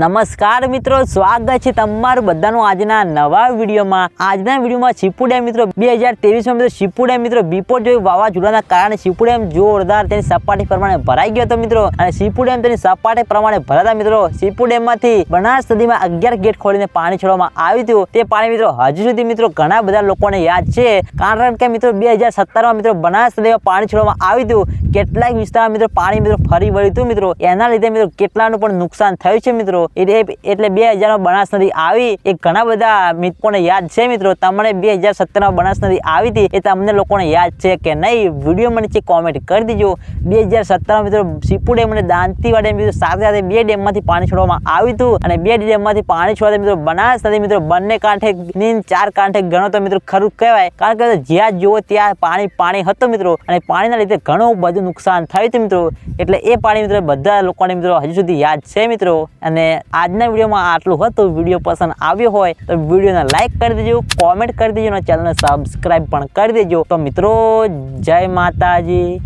નમસ્કાર મિત્રો, સ્વાગત છે તમારું બધાનું આજના નવા વિડીયોમાં. આજના વિડીયોમાં શિપુ ડેમ મિત્રો, બે હજાર તેવીસમાં મિત્રો શિપુ ડેમ મિત્રો બિપોર જોઈ વાવાઝોડાના કારણે શિપુ ડેમ જોરદાર તેની સપાટી પ્રમાણે ભરાઈ ગયો હતો મિત્રો. અને શિપુ ડેમ તેની સપાટી પ્રમાણે ભરાતા મિત્રો શિપુ ડેમમાંથી બનાસ નદીમાં અગિયાર ગેટ ખોલીને પાણી છોડવામાં આવ્યું હતું. તે પાણી મિત્રો, હજુ સુધી મિત્રો ઘણા બધા લોકોને યાદ છે. કારણ કે મિત્રો, બે હજાર સત્તરમાં મિત્રો બનાસ નદીમાં પાણી છોડવામાં આવ્યું હતું. કેટલાક વિસ્તારમાં મિત્રો પાણી મિત્રો ફરી વળ્યું હતું મિત્રો. એના લીધે મિત્રો કેટલાનું પણ નુકસાન થયું છે મિત્રો. એટલે બે હજારમાં બનાસ નદી આવી. એ ઘણા બધા મિત્રોને યાદ છે મિત્રો. તમને બે હજાર સત્તરમાં બનાસ નદી આવી હતી એ તમને લોકોને યાદ છે કે નહીં? વિડીયોમાં નીચે કોમેન્ટ કરી દેજો. બે હજાર સત્તરમાં મિત્રો સીપુ ડેમ અને દાંતીવા ડેમ સાથે સાથે બે ડેમમાંથી પાણી છોડવામાં આવ્યું હતું. અને બે ડેમમાંથી પાણી છોડતા મિત્રો બનાસ નદી મિત્રો બંને કાંઠે ની ચાર કાંઠે ગણો તો મિત્રો ખરું કહેવાય. કારણ કે જ્યાં જુઓ ત્યાં પાણી પાણી હતું મિત્રો. અને પાણીના લીધે ઘણું બધું નુકસાન થયું હતું મિત્રો. એટલે એ પાણી મિત્રો બધા લોકોને મિત્રો હજુ સુધી યાદ છે મિત્રો. અને આજના વિડીયોમાં આટલું હતું વીડિયો પસંદ આવ્યો હોય તો વિડીયોને લાઈક કરી દેજો કોમેન્ટ કરી દેજો અને ચેનલને સબસ્ક્રાઈબ પણ કરી દેજો. તો મિત્રો, જય માતાજી.